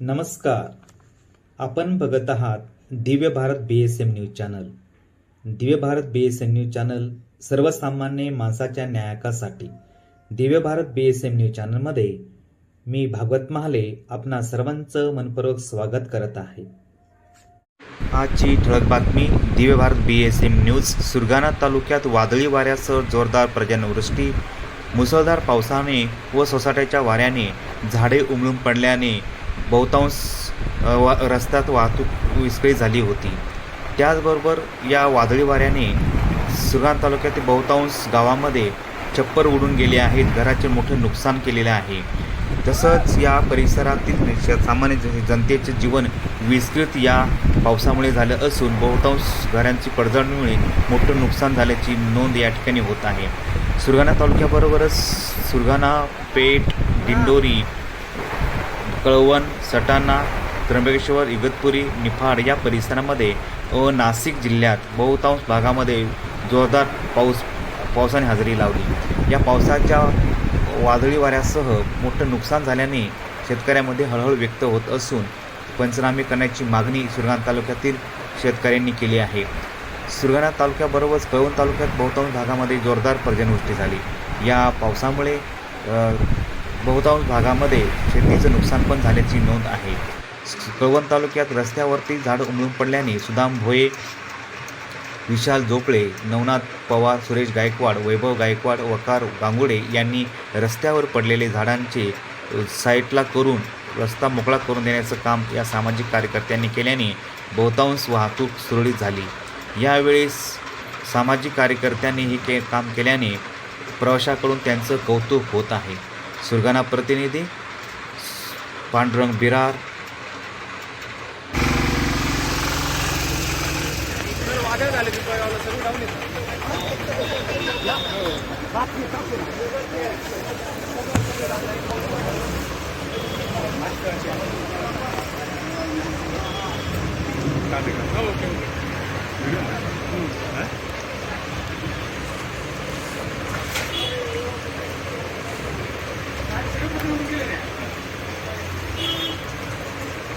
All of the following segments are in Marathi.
नमस्कार. आपण बघत आहात Divya Bharat B S M news channel. Divya Bharat B S M news channel सर्वसामान्य माणसाच्या न्यायकासाठी Divya Bharat B S M news चॅनलमध्ये मी भागवत महाले आपणा सर्वांचं मनपूर्वक स्वागत करत आहे. आजची ठळक बातमी Divya Bharat B S M news Surgana तालुक्यात वादळी वाऱ्यासह जोरदार पर्जन्यवृष्टी मुसळधार पावसाने व सोसाट्याच्या वाऱ्याने झाडे उमळून पडल्याने बहुतांश वा रस्त्यात वाहतूक विस्कळीत झाली होती. त्याचबरोबर या वादळी वाऱ्याने सुरगाणा तालुक्यातील बहुतांश गावामध्ये छप्पर उडून गेले आहेत. घराचे मोठे नुकसान केलेले आहे. तसंच या परिसरातील सामान्य जनतेचे जीवन विस्कृत या पावसामुळे झालं असून बहुतांश घरांची पडझडमुळे मोठं नुकसान झाल्याची नोंद या ठिकाणी होत आहे. सुरगाणा तालुक्याबरोबरच सुरगाणा पेठ दिंडोरी कळवण सटाणा त्र्यंबकेश्वर इगतपुरी निफाड या परिसरामध्ये व नाशिक जिल्ह्यात बहुतांश भागामध्ये जोरदार पाऊस पावसाने हजेरी लावली. या पावसाच्या वादळी वाऱ्यासह मोठं नुकसान झाल्याने शेतकऱ्यामध्ये हळहळ व्यक्त होत असून पंचनामे करण्याची मागणी सुरगाणा तालुक्यातील शेतकऱ्यांनी केली आहे. सुरगाणा तालुक्याबरोबरच कळवण तालुक्यात बहुतांश भागामध्ये जोरदार पर्जनवृष्टी झाली. या पावसामुळे बहुतांश भागामध्ये शेतीचं नुकसान पण झाल्याची नोंद आहे. कळवण तालुक्यात रस्त्यावरती झाड उमळून पडल्याने सुदाम भोये विशाल जोपळे नवनाथ पवार सुरेश गायकवाड वैभव गायकवाड वकार गांगुडे यांनी रस्त्यावर पडलेले झाडांचे साईटला करून रस्ता मोकळा करून देण्याचं काम या सामाजिक कार्यकर्त्यांनी केल्याने बहुतांश वाहतूक सुरळीत झाली. यावेळेस सामाजिक कार्यकर्त्यांनी हे के काम केल्याने प्रवाशाकडून त्यांचं कौतुक होत आहे. सुरगाणा प्रतिनिधी पांडुरंग बिरार.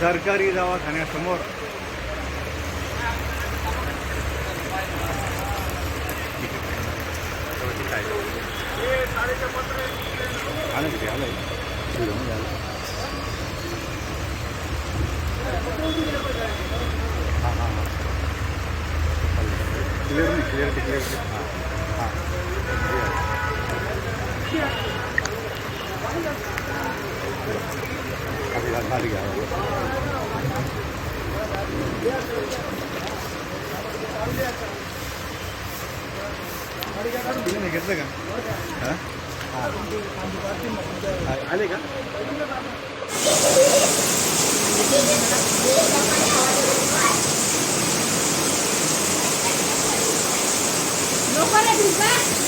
सरकारी दवाखान्यासमोर. आलं किती आलं हां हां हां क्लिअर नाही क्लिअर क्लिअर हां. हां. घेतलं का हां हां. आले का नको